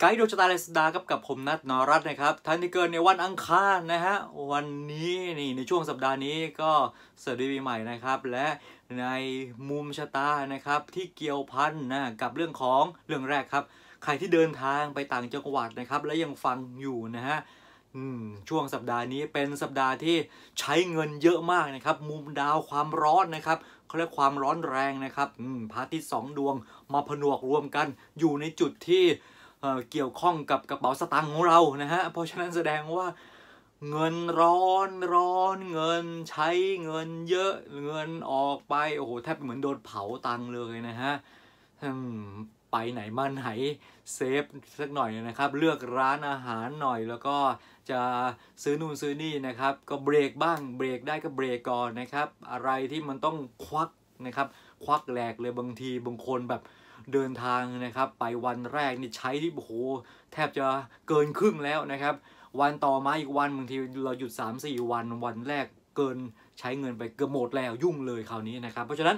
ไกด์ดวงชะตาเลสดากับกับผมนัทนรัตนะครับท่านที่เกิดในวันอังคารนะฮะวันนี้นี่ในช่วงสัปดาห์นี้ก็สวัสดีปีใหม่นะครับ และในมุมชะตานะครับที่เกี่ยวพันนะกับเรื่องของเรื่องแรกครับ ใครที่เดินทางไปต่างจังหวัดนะครับ และยังฟังอยู่นะฮะอืมช่วงสัปดาห์นี้เป็นสัปดาห์ที่ใช้เงินเยอะมากนะครับ มุมดาวความร้อนนะครับเขาเรียกความร้อนแรงนะครับอืมพระอาทิตย์สองดวงมาผนวกรวมกันอยู่ในจุดที่ เเกี่ยวข้องกับกระเป๋าสตางค์ของเรานะฮะเพราะฉะนั้นแสดงว่าเงินร้อนร้อนเงินใช้เงินเยอะเงินออกไปโอ้โหแทบเหมือนโดนเผาตังค์เลยนะฮะไปไหนมาไหนเซฟสักหน่อยนะครับ เลือกร้านอาหารหน่อยแล้วก็จะซื้อนู่นซื้อนี่นะครับ ก็เบรกบ้างเบรกได้ก็เบรกก่อนนะครับ อะไรที่มันต้องควักนะครับ ควักแหลกเลยบางทีบางคนแบบ เดินทางนะครับ ไปวันแรกนี่ใช้ที่โอ้โหแทบจะเกินครึ่งแล้วนะครับ วันต่อมาอีกวันบางทีเราหยุด 3-4 วันวันแรกเกินใช้เงินไปเกือบหมดแล้วยุ่งเลยคราวนี้นะครับ เพราะฉะนั้น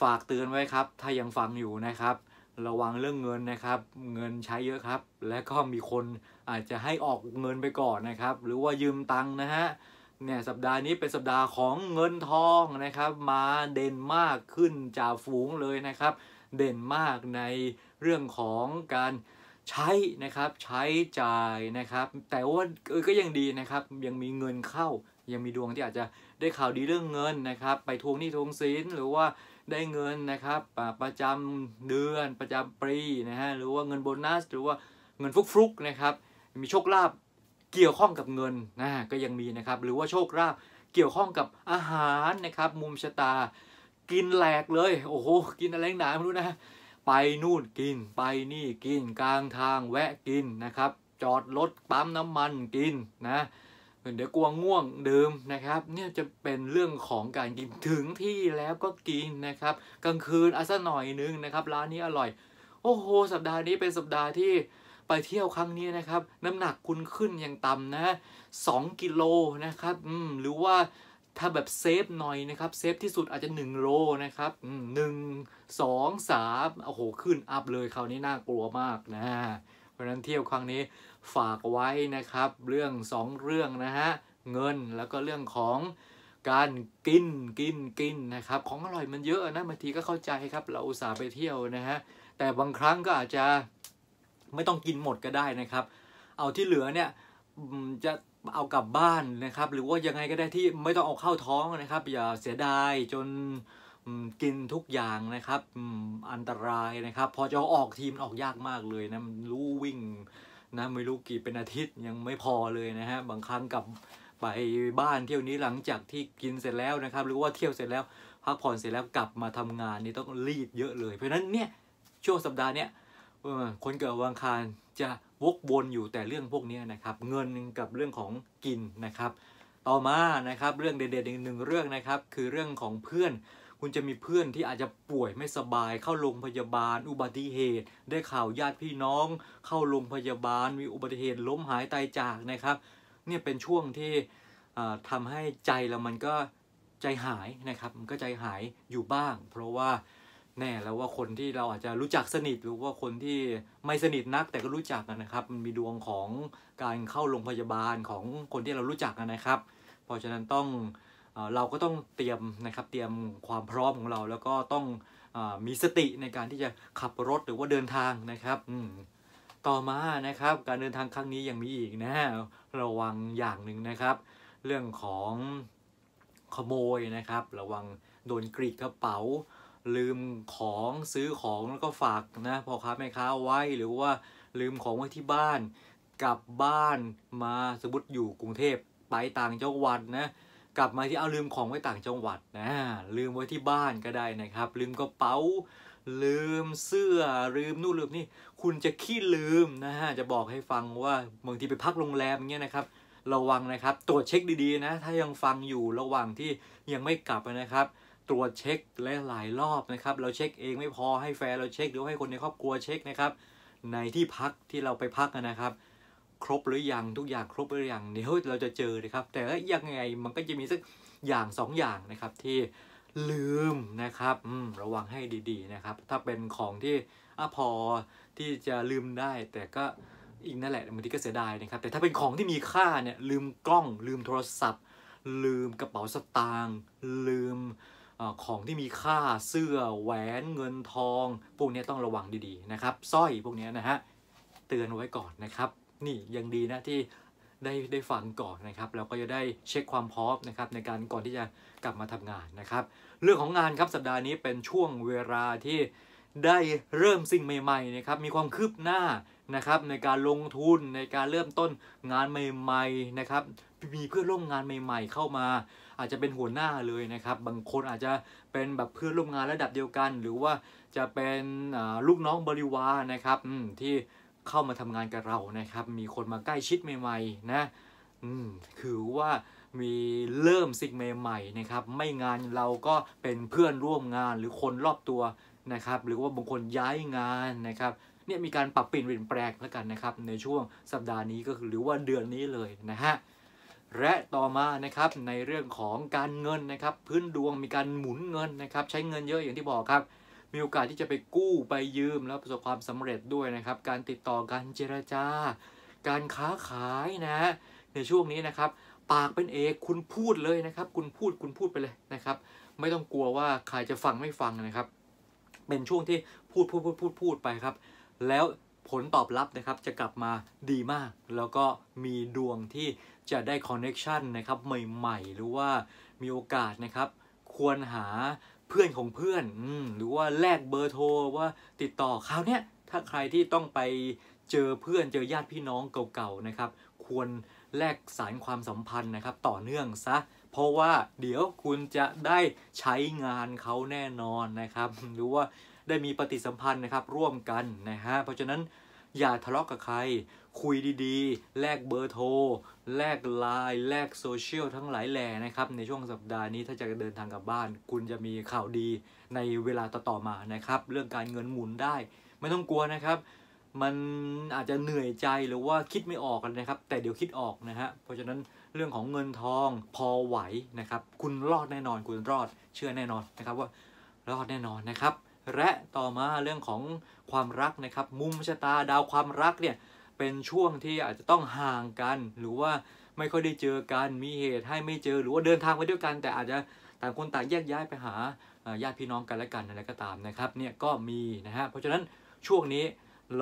ฝากเตือนไว้ครับ ถ้ายังฟังอยู่นะครับ ระวังเรื่องเงินนะครับ เงินใช้เยอะครับ และก็มีคนอาจจะให้ออกเงินไปก่อนนะครับ หรือว่ายืมตังค์นะฮะเนี่ยสัปดาห์นี้เป็นสัปดาห์ของเงินทองนะครับ มาเด่นมากขึ้นจ่าฝูงเลยนะครับ เด่นมากในเรื่องของการใช้นะครับใช้จ่ายนะครับ แต่ว่าก็ยังดีนะครับยังมีเงินเข้า ยังมีดวงที่อาจจะได้ข่าวดีเรื่องเงินนะครับ ไปทวงหนี้ทวงสินหรือว่าได้เงินนะครับประจำเดือนประจำปีนะฮะหรือว่าเงินโบนัส หรือว่าเงินฟุกๆนะครับ มีโชคลาภเกี่ยวข้องกับเงินนะก็ยังมีนะครับ หรือว่าโชคลาภเกี่ยวข้องกับอาหารนะครับ มุมชะตา กินแหลกเลย โอ้โห กินอะไรหนาไม่รู้นะ ไปนู่นกิน ไปนี่กิน กลางทางแวะกินนะครับ จอดรถปั๊มน้ำมันกินนะ เดี๋ยวกลัวง่วงดื่มนะครับ เนี่ยจะเป็นเรื่องของการกิน ถึงที่แล้วก็กินนะครับ กลางคืนอาซะหน่อยนึงนะครับ ร้านนี้อร่อย โอ้โห สัปดาห์นี้เป็นสัปดาห์ที่ไปเที่ยวครั้งนี้นะครับ น้ำหนักคุณขึ้นอย่างต่ำนะ2กิโลนะครับ อืม หรือว่า ถ้าแบบเซฟหน่อยนะครับเซฟที่สุดอาจจะ 1 โลนะครับหนึ่งสองสามโอ้โห ขึ้นอัพเลยคราวนี้น่ากลัวมากนะเพราะฉะนั้นเที่ยวครั้งนี้ฝากไว้นะครับ เรื่อง 2 เรื่องนะฮะเงินแล้วก็เรื่องของการกินกินกินนะครับ ของอร่อยมันเยอะนะบางทีก็เข้าใจครับ เราอุตส่าห์ไปเที่ยวนะฮะแต่บางครั้งก็อาจจะไม่ต้องกินหมดก็ได้นะครับ เอาที่เหลือเนี่ย จะเอากลับบ้านนะครับ หรือว่ายังไงก็ได้ที่ไม่ต้องเอาเข้าท้องนะครับ อย่าเสียดายจนกินทุกอย่างนะครับอันตรายนะครับ พอจะออกทีมออกยากมากเลยนะมันรู้วิ่งนะไม่รู้กี่เป็นอาทิตย์ยังไม่พอเลยนะฮะบางครั้งกลับไปบ้านเที่ยวนี้หลังจากที่กินเสร็จแล้วนะครับ หรือว่าเที่ยวเสร็จแล้วพักผ่อนเสร็จแล้วกลับมาทำงานนี่ต้องรีดเยอะเลย เพราะฉะนั้นเนี่ยช่วงสัปดาห์เนี้ยคนเกิดวันอังคารจะ วกวนอยู่แต่เรื่องพวกนี้นะครับ เงินกับเรื่องของกินนะครับ ต่อมานะครับเรื่องเด็ดๆอีกหนึ่งเรื่องนะครับ คือเรื่องของเพื่อน คุณจะมีเพื่อนที่อาจจะป่วยไม่สบายเข้าโรงพยาบาล อุบัติเหตุ ได้ข่าวญาติพี่น้อง เข้าโรงพยาบาล มีอุบัติเหตุล้มหายตายจากนะครับ เนี่ยเป็นช่วงที่ทำาให้ใจเรามันก็ใจหายนะครับ มันก็ใจหายอยู่บ้าง เพราะว่า แน่แล้วว่าคนที่เราอาจจะรู้จักสนิทหรือว่าคนที่ไม่สนิทนักแต่ก็รู้จักกันนะครับ มันมีดวงของการเข้าโรงพยาบาลของคนที่เรารู้จักกันนะครับ เพราะฉะนั้นต้องเอเราก็ต้องเตรียมนะครับเตรียมความพร้อมของเรา แล้วก็ต้องอมีสติในการที่จะขับรถหรือว่าเดินทางนะครับต่อมานะครับ การเดินทางครั้งนี้ยังมีอีกนะระวังอย่างหนึ่งนะครับ เรื่องของขโมยนะครับ ระวังโดนกรีดกระเป๋า ลืมของซื้อของแล้วก็ฝากนะพ่อค้าแม่ค้าไว้หรือว่าลืมของไว้ที่บ้าน กลับบ้านมาสมมติอยู่กรุงเทพไปต่างจังหวัดนะกลับมาที่เอาลืมของไว้ต่างจังหวัดนะลืมไว้ที่บ้านก็ได้นะครับ ลืมกระเป๋า ลืมเสื้อลืมนู่นลืมนี่คุณจะขี้ลืมนะฮะจะบอกให้ฟังว่าบางทีไปพักโรงแรมเงี้ยนะครับ ระวังนะครับ ตรวจเช็คดีๆนะ ถ้ายังฟังอยู่ระหว่างที่ยังไม่กลับนะครับ ตรวจเช็คหลายรอบนะครับ เราเช็คเองไม่พอให้แฟนเราเช็คหรือให้คนในครอบครัวเช็คนะครับ ในที่พักที่เราไปพักนะครับ ครบหรือยังทุกอย่างครบหรือยังเดี๋ยวเราจะเจอนะครับ แต่ยังไงมันก็จะมีสักอย่างสองอย่างนะครับที่ลืมนะครับระวังให้ดีๆนะครับ ถ้าเป็นของที่อพอที่จะลืมได้ แต่ก็อีกนั่นแหละบางทีก็เสียดายนะครับ แต่ถ้าเป็นของที่มีค่าเนี่ยลืมกล้อง ลืมโทรศัพท์ ลืมกระเป๋าสตางค์ลืม ของที่มีค่าเสื้อแหวนเงินทอง พวกนี้ต้องระวังดีๆนะครับสร้อยพวกนี้นะฮะเตือนไว้ก่อนนะครับ นี่ยังดีนะที่ได้ได้ฟังก่อนนะครับเราก็จะได้เช็คความพร้อมนะครับในการก่อนที่จะกลับมาทำงานนะครับ เรื่องของงานครับสัปดาห์นี้เป็นช่วงเวลาที่ได้เริ่มสิ่งใหม่ๆนะครับมีความคืบหน้า นะครับในการลงทุนในการเริ่มต้นงานใหม่ๆนะครับมีเพื่อนร่วมงานใหม่ ๆ เข้ามา อาจจะเป็นหัวหน้าเลยนะครับ บางคนอาจจะเป็นแบบเพื่อนร่วมงานระดับเดียวกัน หรือว่าจะเป็นลูกน้องบริวารนะครับที่เข้ามาทำงานกับเรานะครับ มีคนมาใกล้ชิดใหม่ๆนะคือว่ามีเริ่มสิ่งใหม่ๆนะครับ ไม่งานเราก็เป็นเพื่อนร่วมงานหรือคนรอบตัวนะครับ หรือว่าบางคนย้ายงานนะครับ เนี่ยมีการปรับเปลี่ยนเปลี่ยนแปลงแล้วกันนะครับในช่วงสัปดาห์นี้ก็คือหรือว่าเดือนนี้เลยนะฮะและต่อมานะครับในเรื่องของการเงินนะครับ พื้นดวงมีการหมุนเงินนะครับ ใช้เงินเยอะอย่างที่บอกครับ มีโอกาสที่จะไปกู้ไปยืมแล้วประสบความสำเร็จด้วยนะครับ การติดต่อการเจรจา การค้าขายนะในช่วงนี้นะครับ ปากเป็นเอกคุณพูดเลยนะครับ คุณพูดคุณพูดไปเลยนะครับ ไม่ต้องกลัวว่าใครจะฟังไม่ฟังนะครับ เป็นช่วงที่พูดพูดพูดพูดพูดไปครับ แล้วผลตอบรับนะครับจะกลับมาดีมาก แล้วก็มีดวงที่จะได้คอนเน็ชันนะครับใหม่ๆ หรือว่ามีโอกาสนะครับ ควรหาเพื่อนของเพื่อนอหรือว่าแลกเบอร์โทรว่าติดต่อคราวเนี้ยถ้าใครที่ต้องไปเจอเพื่อนเจอญาติพี่น้องเก่าๆนะครับ ควรแลกสารความสัมพันธ์นะครับ ต่อเนื่องซะ เพราะว่าเดี๋ยวคุณจะได้ใช้งานเขาแน่นอนนะครับ หรือว่า ได้มีปฏิสัมพันธ์นะครับร่วมกันนะฮะเพราะฉะนั้นอย่าทะเลาะกกับใคร คุยดีๆ แลกเบอร์โทร แลกไลน์แลกโซเชียลทั้งหลายแหล่นะครับ ในช่วงสัปดาห์นี้ถ้าจะเดินทางกลับบ้าน คุณจะมีข่าวดีในเวลาต่อๆมานะครับ เรื่องการเงินหมุนได้ ไม่ต้องกลัวนะครับ มันอาจจะเหนื่อยใจหรือว่าคิดไม่ออกกันนะครับ แต่เดี๋ยวคิดออกนะฮะเพราะฉะนั้นเรื่องของเงินทองพอไหวนะครับ คุณรอดแน่นอนคุณรอดเชื่อแน่นอนนะครับว่ารอดแน่นอนนะครับ และต่อมาเรื่องของความรักนะครับ มุมชะตาดาวความรักเนี่ยเป็นช่วงที่อาจจะต้องห่างกัน หรือว่าไม่ค่อยได้เจอกันมีเหตุให้ไม่เจอหรือว่าเดินทางไปด้วยกัน แต่อาจจะต่างคนต่างแยกย้ายไปหาญาติพี่น้องกันและกันอะไรก็ตามนะครับเนี่ยก็มีนะฮะเพราะฉะนั้นช่วงนี้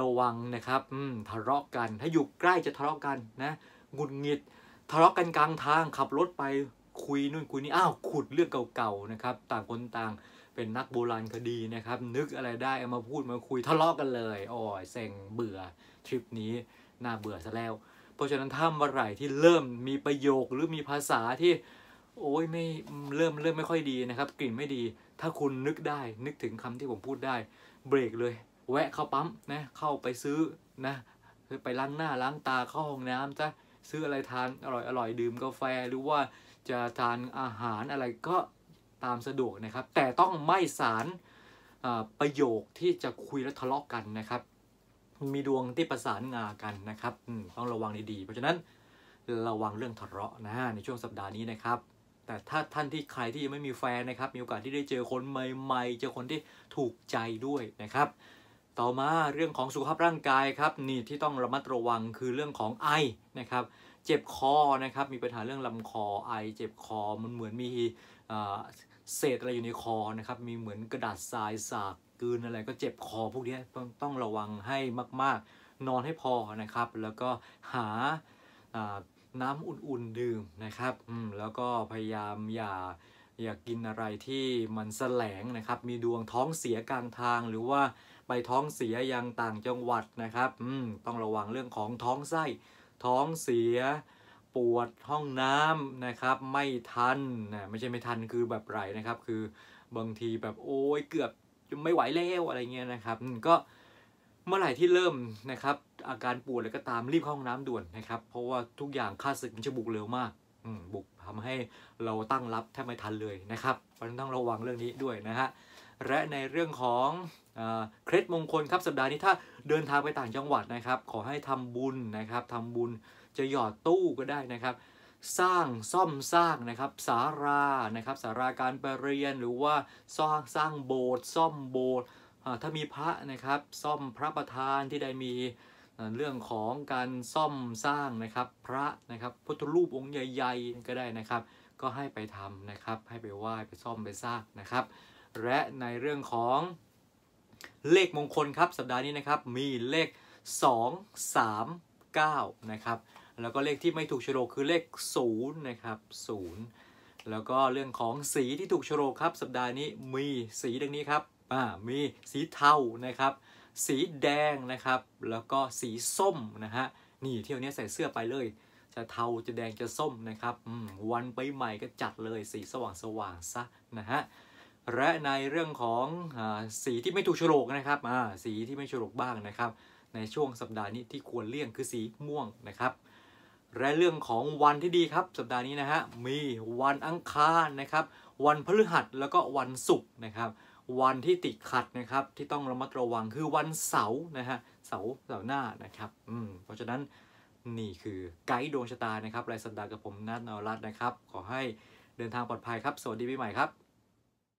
ระวังนะครับทะเลาะกัน ถ้าอยู่ใกล้จะทะเลาะกันนะหงุดหงิดทะเลาะกันกลางทางขับรถไปคุยนู่นคุยนี่อ้าวขุดเรื่องเก่าๆนะครับ ต่างคนต่าง เป็นนักโบราณคดีนะครับ นึกอะไรได้เอามาพูดมาคุยทะเลาะกันเลยโอ้ยเซ็งเบื่อทริปนี้น่าเบื่อซะแล้ว เพราะฉะนั้นถ้าเมื่อไหร่ที่เริ่มมีประโยคหรือมีภาษาที่ โอ้ยไม่เริ่มเริ่มไม่ค่อยดีนะครับ กลิ่นไม่ดี ถ้าคุณนึกได้ นึกถึงคำที่ผมพูดได้ เบรกเลย แวะเข้าปั๊มนะเข้าไปซื้อนะไปล้างหน้าล้างตาเข้าห้องน้ำจะซื้ออะไรทานอร่อยอร่อยดื่มกาแฟหรือว่าจะทานอาหารอะไรก็ ตามสะดวกนะครับ แต่ต้องไม่สารประโยคที่จะคุยและทะเลาะกันนะครับ มีดวงที่ประสานงากันนะครับต้องระวังดีๆ เพราะฉะนั้นระวังเรื่องทะเลาะนะในช่วงสัปดาห์นี้นะครับ แต่ถ้าท่านที่ใครที่ยังไม่มีแฟนนะครับ มีโอกาสที่ได้เจอคนใหม่ๆ เจอคนที่ถูกใจด้วยนะครับ ต่อมาเรื่องของสุขภาพร่างกายครับนี่ที่ต้องระมัดระวังคือเรื่องของไอนะครับ เจ็บคอนะครับ มีปัญหาเรื่องลำคอไอ เจ็บคอมันเหมือนมี เศษอะไรอยู่ในคอนะครับ มีเหมือนกระดาษทรายสากกืนอะไรก็เจ็บคอพวกนี้ต้องต้องระวังให้มาก ๆ นอนให้พอนะครับ แล้วก็หาน้ำอุ่นๆดื่มนะครับแล้วก็พยายามอย่าอย่ากินอะไรที่มันแสลงนะครับ มีดวงท้องเสียกลางทางหรือว่าไปท้องเสียยังต่างจังหวัดนะครับต้องระวังเรื่องของท้องไส้ ท้องเสีย ปวดห้องน้ำนะครับ ไม่ทันนะไม่ใช่ไม่ทันคือแบบไรนะครับ คือบางทีแบบโอ้ยเกือบจะไม่ไหวแล้วอะไรเงี้ยนะครับก็เมื่อไหร่ที่เริ่มนะครับ อาการปวดอะไรก็ตามรีบเข้าห้องน้ำด่วนนะครับ เพราะว่าทุกอย่างค่าศึกมันจะบุกเร็วมากบุกทำให้เราตั้งรับแทบไม่ทันเลยนะครับเพราะฉะนั้นต้องระวังเรื่องนี้ด้วยนะฮะ และในเรื่องของเคล็ดมงคลครับสัปดาห์นี้ถ้าเดินทางไปต่างจังหวัดนะครับ ขอให้ทำบุญนะครับทำบุญจะหยอดตู้ก็ได้นะครับ สร้างซ่อมสร้างนะครับสารานะครับสาราการประเรียนหรือว่าสร้างสร้างโบสถ์ซ่อมโบสถ์ถ้ามีพระนะครับซ่อมพระประธานที่ได้มีเรื่องของการซ่อมสร้างนะครับพระนะครับพุทธรูปองค์ใหญ่ ๆ ก็ได้นะครับ ก็ให้ไปทำนะครับ ให้ไปไหว้ไปซ่อมไปสร้างนะครับ และในเรื่องของเลขมงคลครับสัปดาห์นี้นะครับมีเลข 2 3 9นะครับแล้วก็เลขที่ไม่ถูกโฉลกคือเลข0นะครับ0แล้วก็เรื่องของสีที่ถูกโฉลกครับ สัปดาห์นี้มีสีดังนี้ครับอ่ามีสีเทานะครับ สีแดงนะครับ แล้วก็สีส้มนะฮะนี่เที่ยวนี้ใส่เสื้อไปเลย จะเทาจะแดงจะส้มนะครับวันไปใหม่ก็จัดเลยสีสว่างสว่างๆซะนะฮะ และในเรื่องของอสีที่ไม่ถูกโฉลกนะครับสีที่ไม่โฉลกบ้างนะครับ ในช่วงสัปดาห์นี้ที่ควรเลี่ยงคือสีม่วงนะครับ และเรื่องของวันที่ดีครับ สัปดาห์นี้นะฮะมีวันอังคารนะครับ วันพฤหัสแล้วก็วันศุกร์นะครับวันที่ติดขัดนะครับที่ต้องระมัดระวังคือวันเสาร์นะฮะเสาร์เสาร์หน้านะครับอืมเพราะฉะนั้นนี่คือไกด์ดวงชะตานะครับรายสัปดาห์กับผมนัทนวรัตน์นะครับ ขอให้เดินทางปลอดภัยครับ สวัสดีปีใหม่ครับ